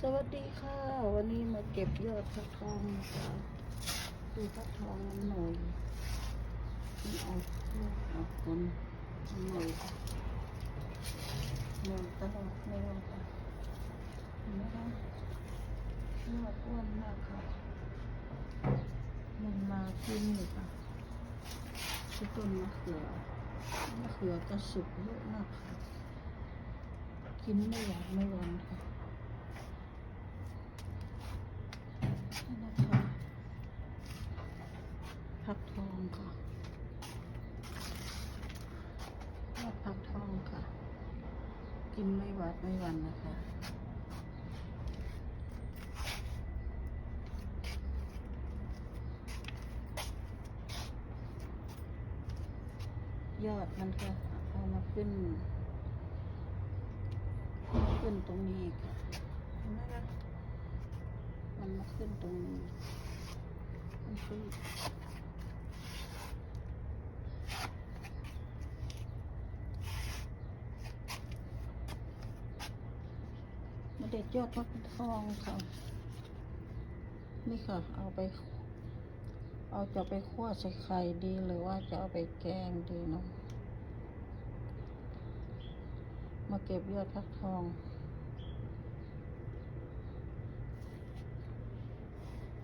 สวัสดีค่ะ วันนี้มาเก็บยอดฟักทองนะคะดูฟักทองหน่อยมันออกลูกออกผลหน่อยค่ะหน่อยตลอดเลยค่ะเห็นไหมคะยอดอ้วนมากค่ะมันมาขึ้นอยู่ค่ะที่ต้นมะเขือมะเขือกระสุกเยอะมากค่ะกินไม่หวานไม่หวานค่ะ นะคะผักทองค่ะยอดผักทองค่ะ กินไม่หวาดไม่วันนะคะยอดมันก็เอามาขึ้น ขึ้นตรงนี้ค่ะเห็นไหมคะ มันมาขึ้นตรงนี้มันขึ้นมาเด็ดยอดฟักทองค่ะ นี่ค่ะ เอาไป เอาจะไปคั่วใส่ไข่ดีหรือว่าจะเอาไปแกงดีเนาะมาเก็บยอดฟักทอง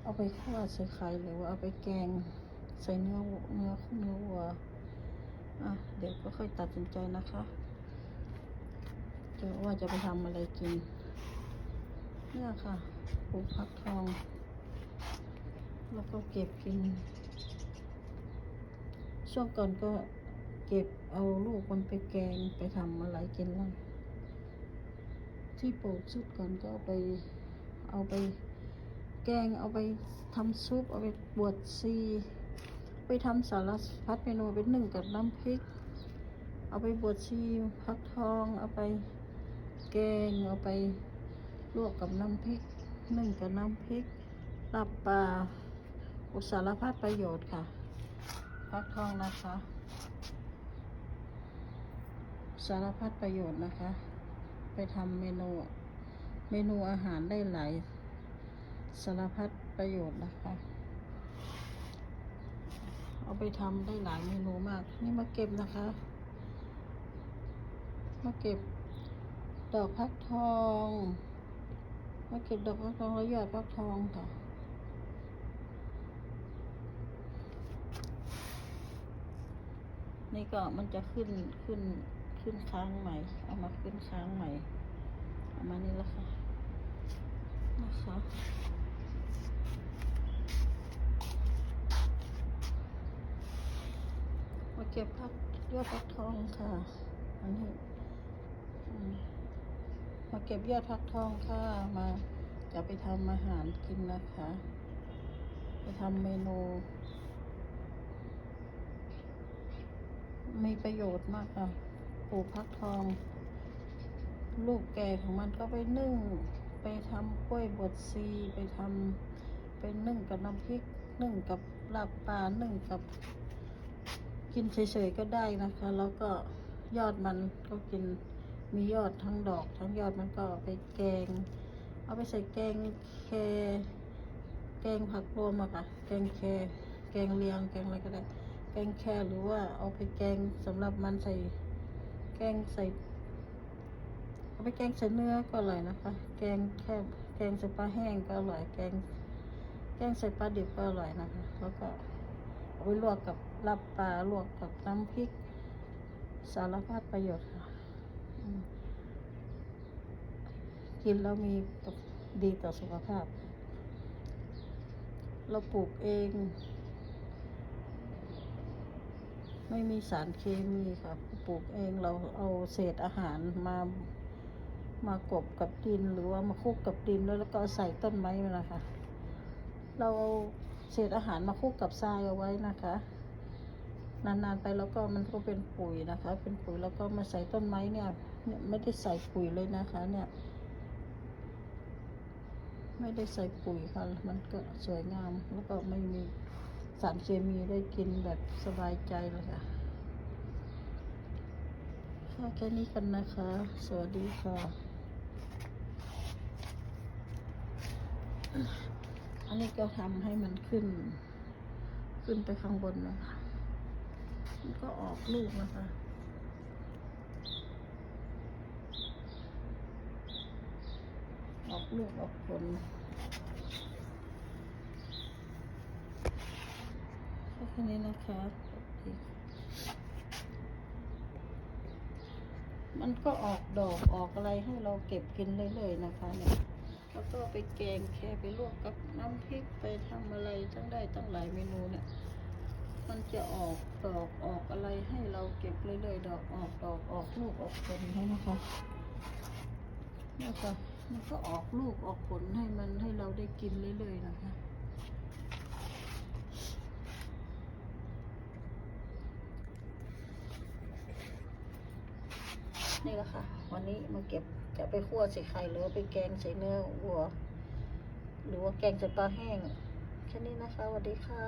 เอาไปคั่วใส่ไข่หรือว่าเอาไปแกงใส่เนื้อวัวเนื้อเนื้อวัวอะเดี๋ยวก็ค่อยตัดสินใจนะคะจะว่าจะไปทำอะไรกินเนี่ยค่ะปลูกฟักทอง แล้วก็เก็บกิน ช่วงก่อนก็เก็บเอาลูกมันไปแกงไปทำอะไรกินแล้วที่ปลูกชุดก่อนก็ไปเอาไป แกงเอาไปทำซุป เอาไปบวชซี ไปทำสารพัดเมนูเป็นหนึ่งกับน้ำพริก เอาไปบวชชีพักทอง เอาไปแกงเอาไปลวกกับน้ำพริกหนึ่งกับน้ำพริกลับปลาอุสารพัดประโยชน์ค่ะพักทองนะคะ สารพัดประโยชน์นะคะ ไปทำเมนู เมนูอาหารได้หลาย สารพัดประโยชน์นะคะ เอาไปทำได้หลายเมนูมาก นี่มาเก็บนะคะ มาเก็บดอกพักทอง มาเก็บดอกพักทองแล้วยอดพักทองค่ะนี่ก็มันจะขึ้นขึ้นขึ้นค้างใหม่ เอามาขึ้นค้างใหม่ เอามานี่แล้วค่ะนะคะ มา เก็บพักยอดพักทองค่ะ อันนี้มมาเก็บยอดพักทองค่ะ มาจะไปทำอาหารกินนะคะ ไปทำเมนูมีประโยชน์มากค่ะปลูกพักทอง ลูกแก่ของมันก็ไปนึ่ง ไปทำกล้วยบดซี ไปทำไปนึ่งกับน้ำพริก นึ่งกับลาบปลา นึ่งกับ กินเฉยๆก็ได้นะคะ แล้วก็ยอดมันก็กินมียอดทั้งดอก ทั้งยอดมันก็เอาไปแกง เอาไปใส่แกงแคแกงผักรวมอะค่ะ แกงแคแกงเลียง แกงอะไรก็ได้ แกงแคหรือว่าเอาไปแกงสำหรับมันใส่ แกงใส่ เอาไปแกงใส่เนื้อก็อร่อยนะคะ แกงแคแกงใส่ปลาแห้งก็อร่อย แกง แกงใส่ปลาดิบก็อร่อยนะคะ แล้วก็เอาไปลวกกับ ลาบปลาลวกกับน้ำพริก สารพัดประโยชน์ค่ะกินแล้วมีดีต่อสุขภาพ เราปลูกเอง ไม่มีสารเคมีค่ะปลูกเองเราเอาเศษอาหารมามากบกับดินหรือว่ามาคุกกับดินแล้วแล้วก็ใส่ต้นไม้มันะคะ เราเอาเศษอาหารมาคุกกับทรายเอาไว้นะคะ นานๆไปแล้วก็มันก็เป็นปุ๋ยนะคะ เป็นปุ๋ยแล้วก็มาใส่ต้นไม้เนี่ยเนี่ยไม่ได้ใส่ปุ๋ยเลยนะคะ เนี่ย ไม่ได้ใส่ปุ๋ยค่ะ มันก็สวยงามแล้วก็ไม่มีสารเคมีได้กินแบบสบายใจเลยค่ะค่ะแค่นี้กันนะคะ สวัสดีค่ะ อันนี้ก็ทำให้มันขึ้น ขึ้นไปข้างบนนะคะ มันก็ออกลูกนะคะออกลูกออกผลแค่นี้นะคะมันก็ออกดอกออกอะไรให้เราเก็บกินเรื่อยๆนะคะเนี่ยแล้วก็ไปแกงแค่ไปลวกกับน้ำพริกไปทำอะไรตั้งได้ตั้งหลายเมนูเนี่ย มันจะออกดอกออกอะไรให้เราเก็บเรื่อยๆดอกออกดอกออกลูกออกผลให้นะคะเนี่ยค่ะมันก็ออกลูกออกผลให้มันให้เราได้กินเรื่อยๆนะคะนี่แหละค่ะ วันนี้มาเก็บจะไปคั่วใส่ไข่หรือไปแกงใส่เนื้อวัว หรือว่าแกงใส่ปลาแห้ง แค่นี้นะคะสวัสดีค่ะ